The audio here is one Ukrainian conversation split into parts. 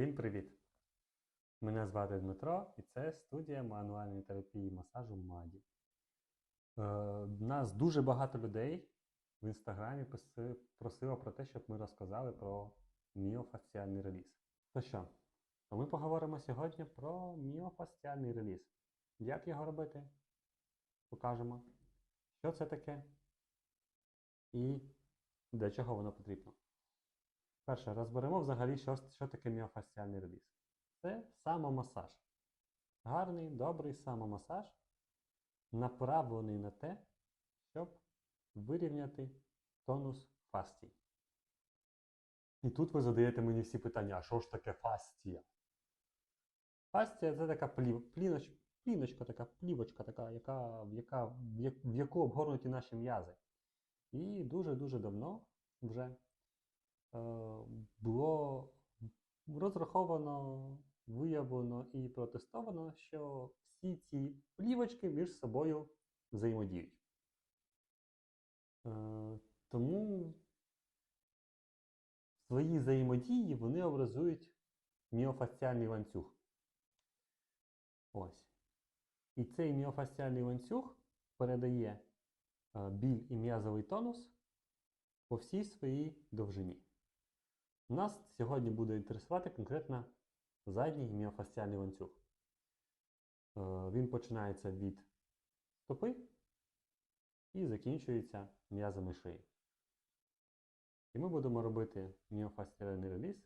Всім привіт! Мене звати Дмитро і це студія мануальної терапії масажу МАДІ. Е, нас дуже багато людей в інстаграмі просило про те, щоб ми розказали про міофасціальний реліз. То що? Ми поговоримо сьогодні про міофасціальний реліз. Як його робити? Покажемо. Що це таке? І для чого воно потрібно. Перше, розберемо взагалі, що, що таке міофасціальний реліз. Це самомасаж. Гарний, добрий самомасаж, направлений на те, щоб вирівняти тонус фастій. І тут ви задаєте мені всі питання, а що ж таке фастія? Фастія це така пліноч, пліночка, така плівочка, така, яка, яка, в, як- в яку обгорнуті наші м'язи. І дуже-дуже давно вже було розраховано, виявлено і протестовано, що всі ці плівочки між собою взаємодіють. Е, Тому в своїй взаємодії вони образують міофасціальний ланцюг. Ось. І цей міофасціальний ланцюг передає е, біль і м'язовий тонус по всій своїй довжині. Нас сьогодні буде інтересувати конкретно задній міофасціальний ланцюг. Е, Він починається від стопи і закінчується м'язами шиї. І ми будемо робити міофасціальний реліз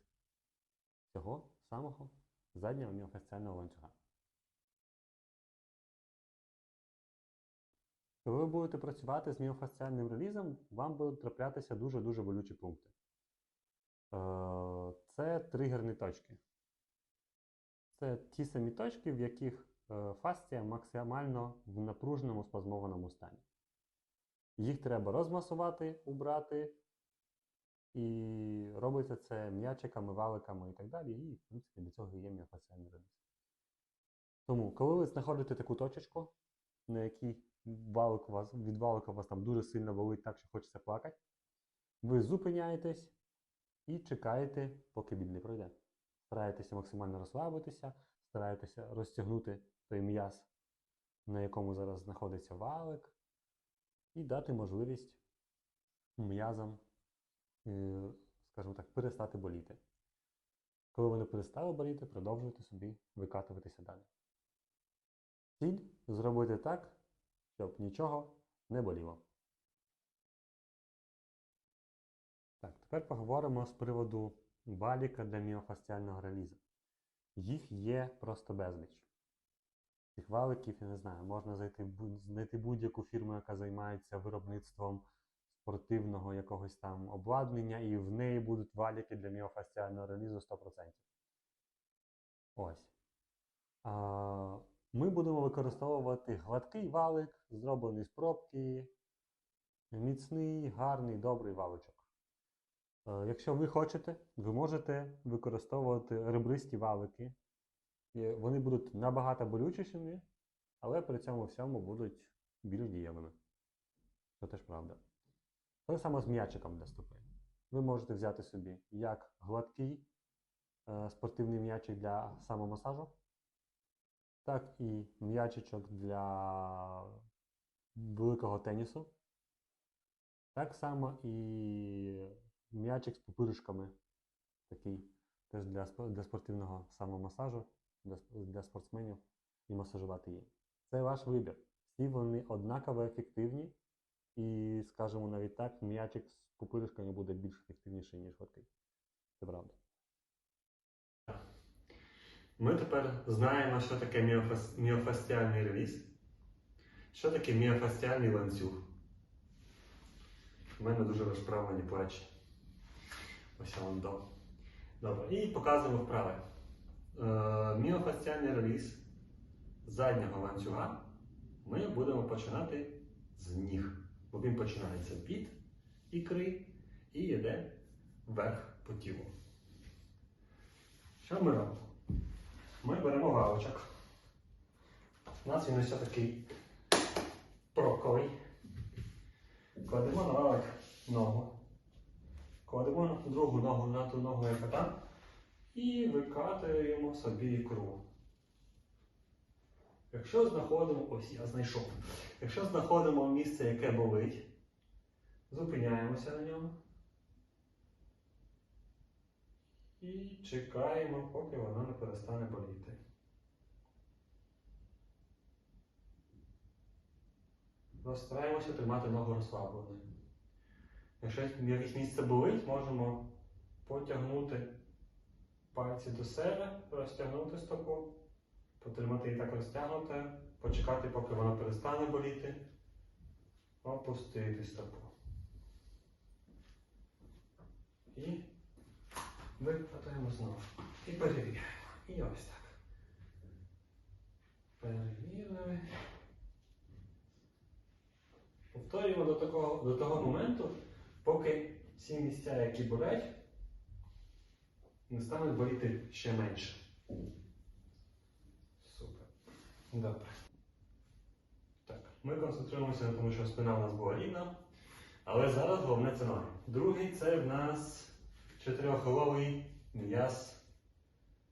цього самого заднього міофасціального ланцюга. Коли ви будете працювати з міофасціальним релізом, вам будуть траплятися дуже-дуже болючі пункти. Е, Це тригерні точки. Це ті самі точки, в яких е, фасція максимально в напруженому спазмованому стані. Їх треба розмасувати, убрати, і робиться це м'ячиками, валиками і так далі. І, в принципі, для цього є міофасціальний реліз. Тому, коли ви знаходите таку точечку, на якій валик вас, від валика у вас там дуже сильно болить, так що хочеться плакати, ви зупиняєтесь і чекаєте, поки біль не пройде. Стараєтеся максимально розслабитися, стараєтеся розтягнути той м'яз, на якому зараз знаходиться валик, і дати можливість м'язам, е, скажімо так, перестати боліти. Коли вони перестали боліти, продовжуйте собі викатуватися далі. Ціль зробити так, щоб нічого не боліло. Тепер поговоримо з приводу валіка для міофасціального релізу. Їх є просто безліч. Цих валиків, я не знаю, можна зайти, знайти будь-яку фірму, яка займається виробництвом спортивного якогось там обладнання, і в неї будуть валіки для міофасціального релізу 100%. Ось. Ми будемо використовувати гладкий валик, зроблений з пробки, міцний, гарний, добрий валичок. Е, Якщо ви хочете, ви можете використовувати ребристі валики. І Вони будуть набагато болючішими, але при цьому всьому будуть більш дієвими. Це теж правда. Те саме з м'ячиком для стопи. Ви можете взяти собі як гладкий е, спортивний м'ячик для самомасажу, так і м'ячичок для великого тенісу. Так само і м'ячик з пупиришками, такий теж для, для спортивного самомасажу, для, для спортсменів і масажувати її. Це ваш вибір. Всі вони однаково ефективні, і, скажімо навіть так, м'ячик з пупиришками буде більш ефективніший, ніж гладкий. Це правда. Ми тепер знаємо, що таке міофас... міофасціальний реліз, що таке міофасціальний ланцюг. У мене дуже розправлені плечі. Ось вам дав. Добре, і показуємо вправи. Е, міофасціальний реліз заднього ланцюга ми будемо починати з ніг. Бо він починається від ікри і йде вверх по тілу. Що ми робимо? Ми беремо галочок. У нас він ось такий проковий. Кладемо на валик ногу. Кладемо другу ногу на ту ногу, яка там. І викатуємо собі ікру. Якщо знаходимо, ось я знайшов. Якщо знаходимо місце, яке болить, зупиняємося на ньому. І чекаємо, поки вона не перестане боліти. Розстараємося тримати ногу розслабленою. Якщо якесь місце болить, можемо потягнути пальці до себе, розтягнути стопу, потримати її так розтягнуте, почекати, поки вона перестане боліти, опустити стопу. І викладаємо знову. І перевіряємо. І ось так. Перевірили. Повторюємо до, такого, до того моменту, поки всі місця, які болять, не стануть боліти ще менше. Супер. Добре. Так, ми концентруємося на тому, що спина у нас була рівна. Але зараз головне це ноги. Другий це в нас чотирьохголовий м'яз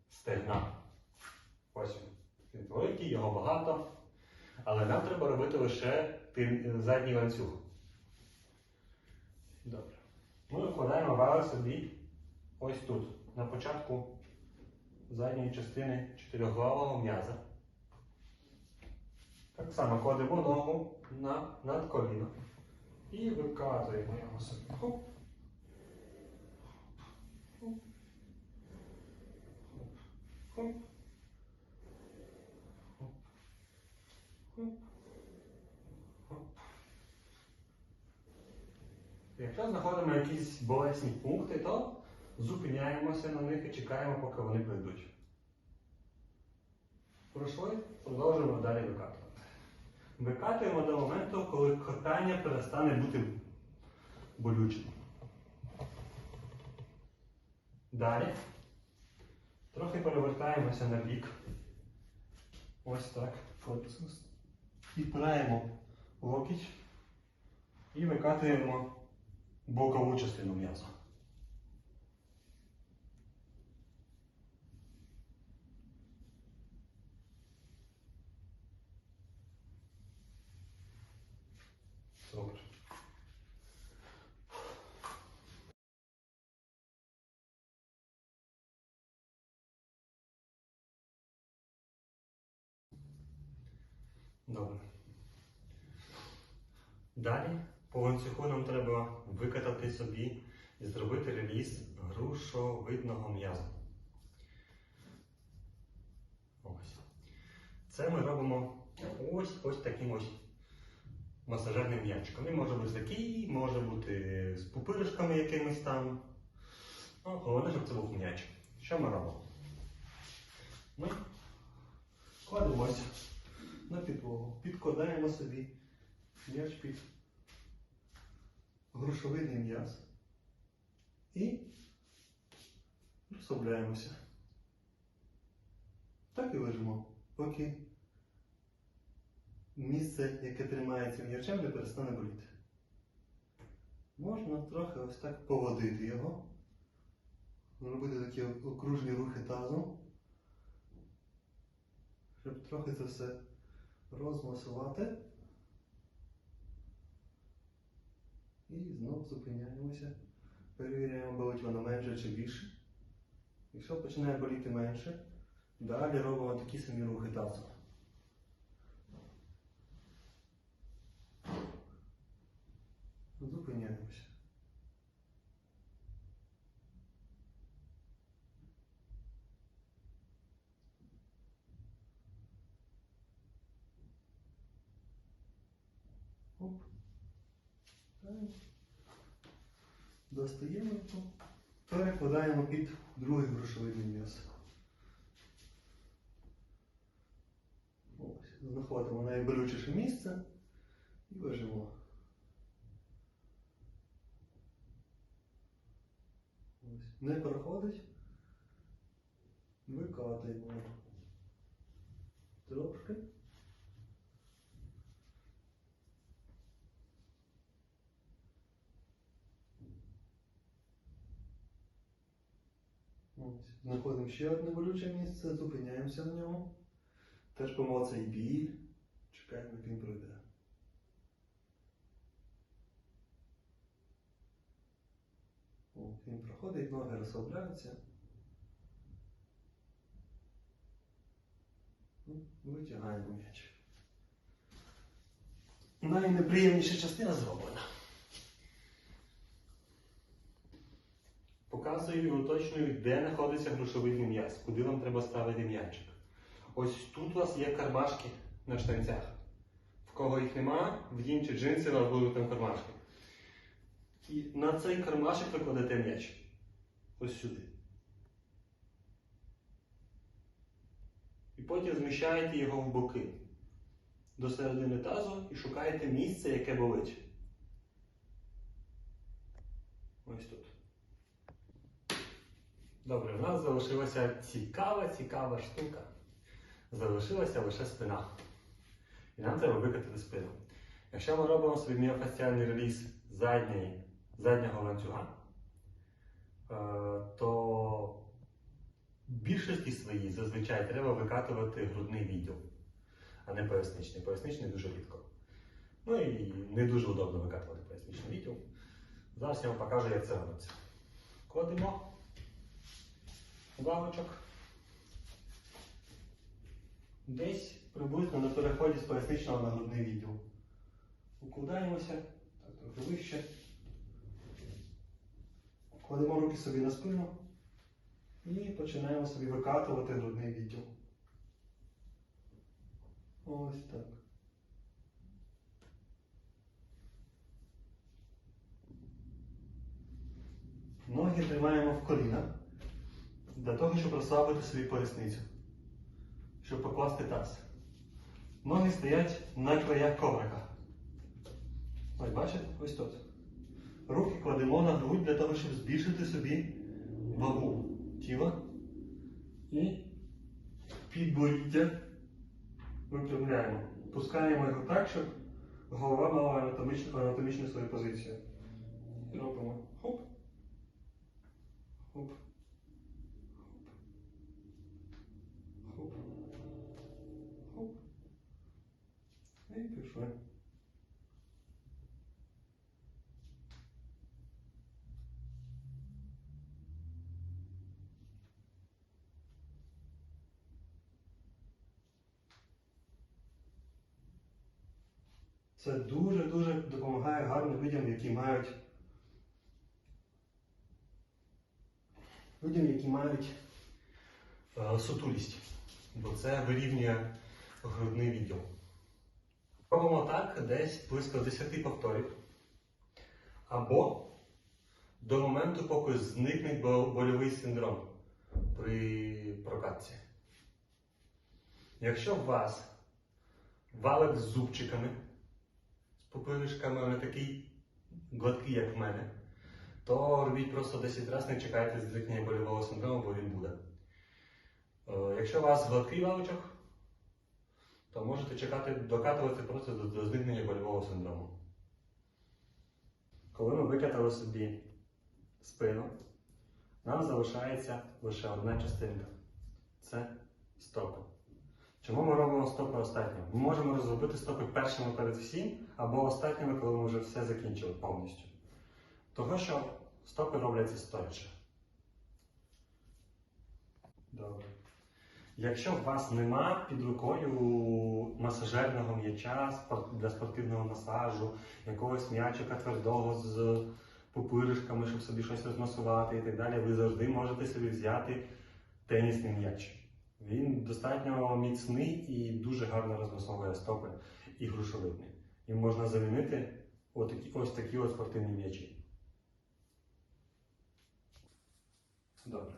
стегна. Ось він. Він великий, його багато. Але нам треба робити лише задній ланцюг. Добре. Ми викладаємо вали собі ось тут, на початку задньої частини чотирьохглавого м'яза. Так само кладемо ногу на, над коліно і викатуємо його собі. Хоп. Хоп. Хоп. Хоп. Хоп. Якщо знаходимо якісь болесні пункти, то зупиняємося на них і чекаємо, поки вони прийдуть. Пройшли, продовжуємо далі викатувати. Викатуємо до моменту, коли катання перестане бути болючим. Далі. Трохи перевертаємося на бік. Ось так. Підпираємо локіть і викатуємо бокову частину м'яза. Супер. Добре. Далі по ланцюгу нам треба викатати собі і зробити реліз грушовидного м'язу. Ось. Це ми робимо ось ось таким ось масажерним м'ячиком. Він може бути такий, може бути з пупиришками якимись там. Ну, головне, щоб це був м'яч. Що ми робимо? Ми кладемося на підлогу, підкладаємо собі м'яч під грушовидний м'яз і розслабляємося. Так і лежимо, поки місце, яке тримається м'ячем, не перестане боліти. Можна трохи ось так поводити його, робити такі окружні рухи тазом, щоб трохи це все розмасувати. І знову зупиняємося. Перевіряємо, болить воно менше чи більше. Якщо починає боліти менше, далі робимо такі самі рухи тазом. Зупиняємося. Оп. Достаємо його, перекладаємо під другий грошовидний м'яз. Ось, знаходимо найболючіше місце і лежимо. Ось. Не проходить. Викатуємо. Трошки. Ось. Ось. Знаходимо ще одне болюче місце, зупиняємося на ньому. Терпимо цей біль, чекаємо, як він пройде. О, Він проходить, ноги розслабляються. Ну, Витягаємо м'яч. Найнеприємніша частина зроблена. Показую і уточнюю, де знаходиться грушовий м'яз, куди вам треба ставити м'ячик. Ось тут у вас є кармашки на штанцях. В кого їх нема, вдінь чи джинси, у вас будуть там кармашки. І на цей кармашок ви кладете м'яч. Ось сюди. І потім зміщаєте його в боки до середини тазу і шукаєте місце, яке болить. Ось тут. Добре, в нас залишилася цікава, цікава штука. Залишилася лише спина. І нам треба викатати спину. Якщо ми робимо собі міофасціальний реліз задньої, заднього ланцюга, е, то в більшості своїй зазвичай треба викатувати грудний відділ, а не поясничний. Поясничний дуже рідко. Ну і не дуже удобно викатувати поясничний відділ. Зараз я вам покажу, як це робиться. Кладемо лавочок. Десь приблизно на переході з поясничного на грудний відділ. Укладаємося, так, трохи вище. Кладемо руки собі на спину і починаємо собі викатувати грудний відділ. Ось так. Ноги тримаємо в колінах для того, щоб розслабити собі поясницю, щоб покласти таз. Ноги стоять на краях коврика. Ось бачите? Ось тут. Руки кладемо на грудь для того, щоб збільшити собі вагу тіла. І підборіддя випрямляємо. Пускаємо його так, щоб голова мала анатомічну, анатомічну свою позицію. І робимо. Хоп. Хоп. І пішли. Це дуже-дуже допомагає гарно людям, які мають людям, які мають е, сутулість, бо це вирівнює грудний відділ. Робимо так десь близько 10 повторів. Або до моменту, поки зникне бол- больовий синдром при прокатці. Якщо у вас валик з зубчиками, з пупиришками, не такий гладкий, як в мене, то робіть просто 10 разів, не чекайте зникнення больового синдрому, бо він буде. Е, Якщо у вас гладкий лавочок, то можете чекати, докатувати просто до, зникнення больового синдрому. Коли ми викатали собі спину, нам залишається лише одна частинка це стопи. Чому ми робимо стопи останніми? Ми можемо розробити стопи першими перед всім, або останніми, коли ми вже все закінчили повністю. Того, що стопи робляться стоячи. Добре. Якщо у вас нема під рукою масажерного м'яча для спортивного масажу, якогось м'ячика твердого з пупиришками, щоб собі щось розмасувати і так далі, ви завжди можете собі взяти тенісний м'яч. Він достатньо міцний і дуже гарно розмасовує стопи і грушовидний. І можна замінити отакі, ось такі ось спортивні м'ячі. Добре.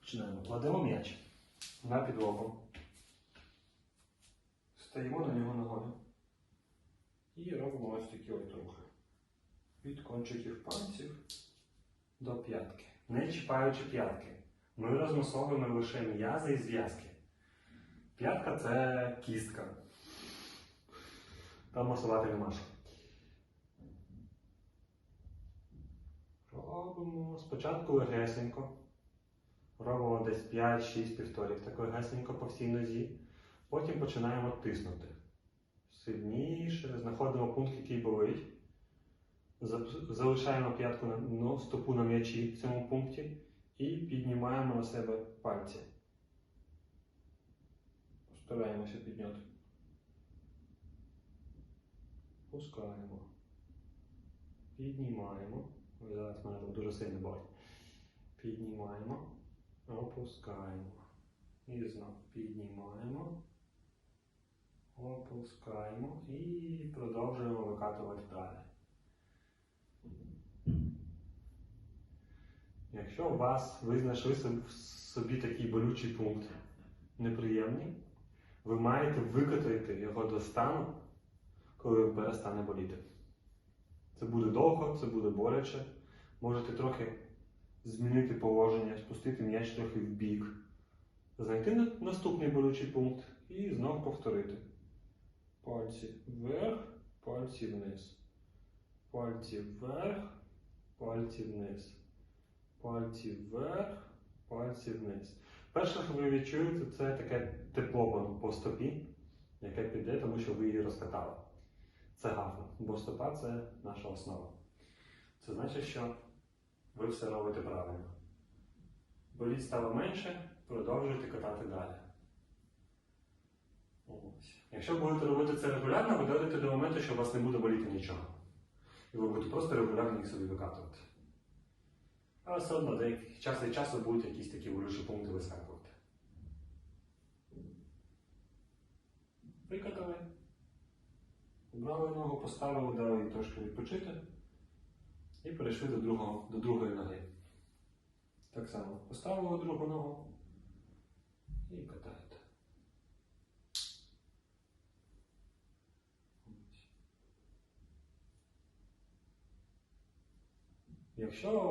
Починаємо. Кладемо м'яч на підлогу. Стаємо на нього ногою. І робимо ось такі ось рухи. Від кончиків пальців до п'ятки. Не чіпаючи п'ятки. Ми розмасовуємо лише м'язи і зв'язки. П'ятка це кістка. Там масувати нема. Робимо спочатку легесенько. Робимо десь 5-6 повторів, такої гасенько по всій нозі. Потім починаємо тиснути. Сильніше, знаходимо пункт, який болить. Залишаємо п'ятку на ну, стопу на м'ячі в цьому пункті і піднімаємо на себе пальці. Постараємося підняти. Пускаємо. Піднімаємо. Зараз мене дуже сильно болить. Піднімаємо. Опускаємо. І знов піднімаємо. Опускаємо і продовжуємо викатувати далі. Якщо у вас ви знайшли собі такий болючий пункт неприємний, ви маєте викатати його до стану, коли він перестане боліти. Це буде довго, це буде боляче. Можете трохи змінити положення, спустити м'яч трохи в бік, знайти на- наступний болючий пункт і знову повторити. Пальці вверх, пальці вниз. Пальці вверх, пальці вниз. Пальці вверх, пальці вниз. Перше, що ви відчуєте, це таке тепло по стопі, яке піде, тому що ви її розкатали. Це гарно, бо стопа це наша основа. Це значить, що ви все робите правильно. Боліть стало менше, продовжуйте катати далі. Ось. Якщо будете робити це регулярно, ви дойдете до моменту, що у вас не буде боліти нічого. І ви будете просто регулярно їх собі викатувати. Але все одно деякий час від часу будуть якісь такі болючі пункти вискакувати. Викатали. Брали ногу, поставили, дали їй трошки відпочити. І перейшли до, другого, до другої ноги. Так само поставили другу ногу і катаєте. Якщо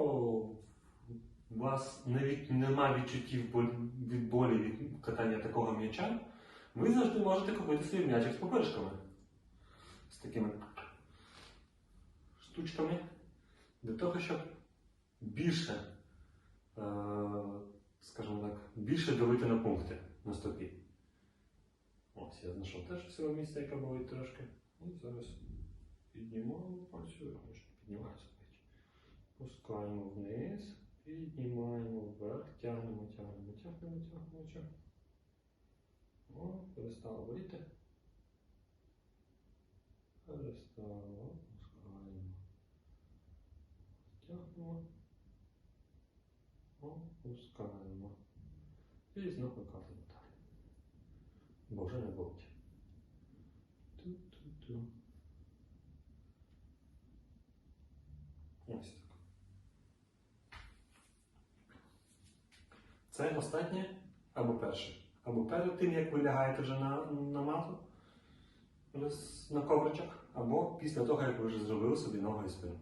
у вас не від, нема відчуттів від болі від катання такого м'яча, ви завжди можете купити свій м'ячик з попиришками. З такими штучками. Для того, щоб більше, е, скажімо так, більше давити на пункти на стопі. Ось я знайшов теж цього місця, яке болить трошки. І зараз піднімаємо виходить, піднімається. Пускаємо вниз, піднімаємо вверх, тягнемо, тягнемо, тягнемо, тягнемо, тягнемо. О, перестало боліти. Перестало, пускаємо. Тягнемо. Опускаємо. І знову викатуємо далі. Бо вже не болить. Ту-ту-ту. Ось так. Це останнє або перше. Або перед тим, як ви лягаєте вже на, на мату, на ковричок, або після того, як ви вже зробили собі ногу і спину.